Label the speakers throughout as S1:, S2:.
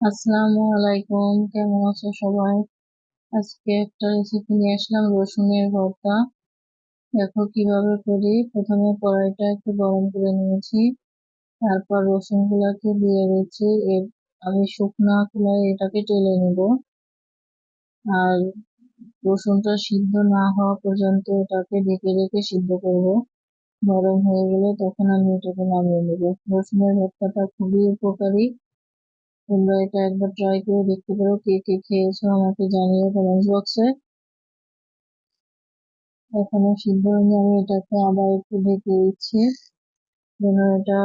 S1: আসসালামু আলাইকুম। কেমন আছো সবাই? আজকে একটা রেসিপি নিয়ে আসলাম, রসুনের ভর্তা। দেখো কীভাবে করি। প্রথমে কড়াইটা একটু গরম করে নিয়েছি। তারপর রসুন গুলাকে দিয়ে দিচ্ছি। আমি শুকনা কুলায় এটাকে টেলে নিব। আর রসুনটা সিদ্ধ না হওয়া পর্যন্ত এটাকে ঢেকে রেখে সিদ্ধ করব। নরম হয়ে গেলে তখন আমি এটাকে নামিয়ে নেব। রসুনের ভর্তাটা খুবই উপকারী। তোমরা এটা একবার ট্রাই করে দেখতে পারো কে কে খেয়েছো, আমাকে জানিও কমেন্ট বক্সে এখনও সিদ্ধ হয়নি, আমি এটাকে আবার একটু ঢেকে দিচ্ছি, যেন এটা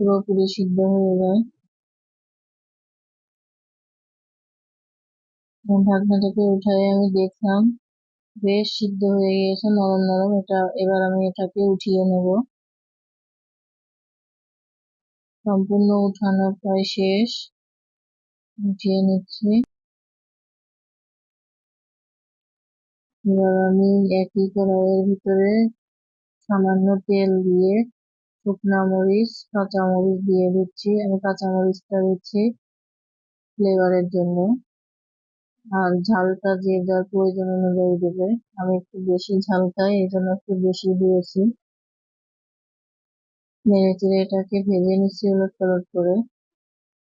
S1: পুরোপুরি সিদ্ধ হয়ে যায়। ঢাকনাটাকে উঠাই আমি দেখলাম, বেশ সিদ্ধ হয়ে গিয়েছে, নরম নরম, এটা এবার আমি এটাকে উঠিয়ে নেব। সম্পূর্ণ উঠানো প্রায় শেষ। উঠিয়ে নিচ্ছি। এবার আমি একই কড়াইয়ের ভিতরে সামান্য তেল দিয়ে শুকনা মরিচ, কাঁচা মরিচ দিয়ে দিচ্ছি। আমি কাঁচা মরিচটা দিচ্ছি ফ্লেভারের জন্য। আর ঝালটা যে যার প্রয়োজন অনুযায়ী দেবে। আমি একটু বেশি ঝাল খাই, এই জন্য একটু বেশি দিয়েছি। নেড়ে চেড়ে এটাকে ভেজে নিচ্ছি উলট পালট করে।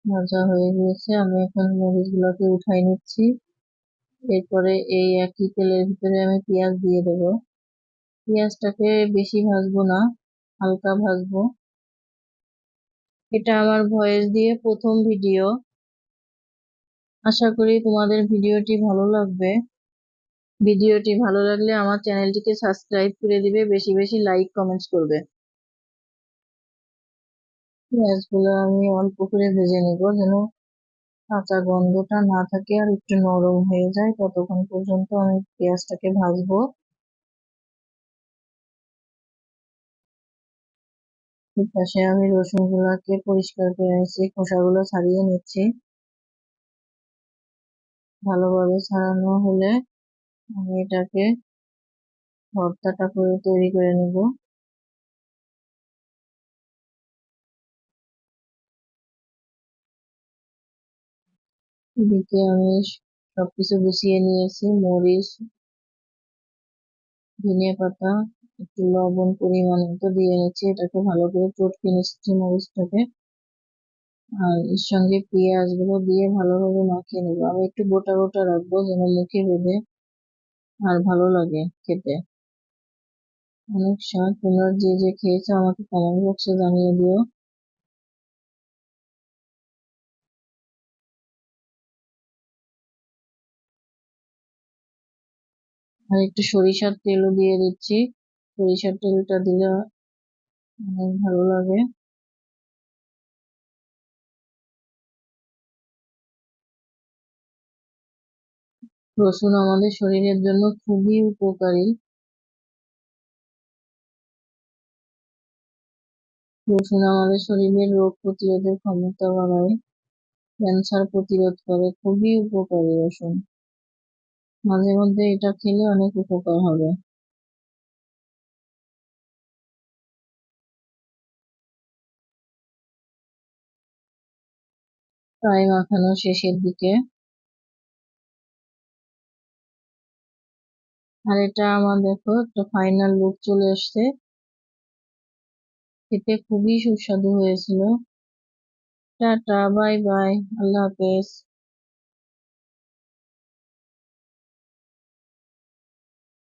S1: ভাজা হয়ে গিয়েছে। আমি এখন মরিচগুলোকে উঠাই নিচ্ছি। এরপরে এই একই তেলের ভিতরে আমি পেঁয়াজ দিয়ে দেবো। পেঁয়াজটাকে বেশি ভাজবো না, হালকা ভাজবো। এটা আমার ভয়েস দিয়ে প্রথম ভিডিও। আশা করি তোমাদের ভিডিওটি ভালো লাগবে। ভিডিওটি ভালো লাগলে আমার চ্যানেলটিকে সাবস্ক্রাইব করে দিবে, বেশি বেশি লাইক কমেন্টস করবে। পেঁয়াজগুলো আমি অল্প করে ভেজে নেব যেন কাঁচা গন্ধটা না থাকে আর একটু নরম হয়ে যায়। ততক্ষণ পর্যন্ত আমি পেঁয়াজটাকে ভাজবো। পাশে আমি রসুন গুলাকে পরিষ্কার করে নিচ্ছি খোসাগুলো ছাড়িয়ে নিচ্ছি। ভালোভাবে ছাড়ানো হলে আমি এটাকে ভর্তাটা করে তৈরি করে নিব। এদিকে আমি সবকিছু গুছিয়ে নিয়েছি, মরিচ, ধনিয়া পাতা, একটু লবণ পরিমাণ মতো দিয়ে নিচ্ছি এটাকে ভালো করে চটকে নিচ্ছি মরিচটাকে। আর এর সঙ্গে পেঁয়াজগুলো দিয়ে ভালোভাবে মাখিয়ে নেব। আমি একটু গোটা গোটা রাখব যেন মুখে বেঁধে আর ভালো লাগে খেতে। অনেক স্বাদ। তোমরা যে যে খেয়েছো আমাকে কমেন্ট বক্সে জানিয়ে দিও। আর একটু সরিষার তেলও দিয়ে দিচ্ছি। সরিষার তেলটা দিলে অনেক ভালো লাগে। রসুন আমাদের শরীরের জন্য খুবই উপকারী। রসুন আমাদের শরীরের রোগ প্রতিরোধের ক্ষমতা বাড়ায়, ক্যান্সার প্রতিরোধ করে, খুবই উপকারী রসুন। মাঝে মধ্যে এটা খেলে অনেক উপকার হবে। প্রায় মাখানো শেষের দিকে। আর এটা আমার দেখো একটা ফাইনাল লুক চলে আসছে। খেতে খুবই সুস্বাদু হয়েছিল। টাটা বাই বাই আল্লাহ হাফেজ।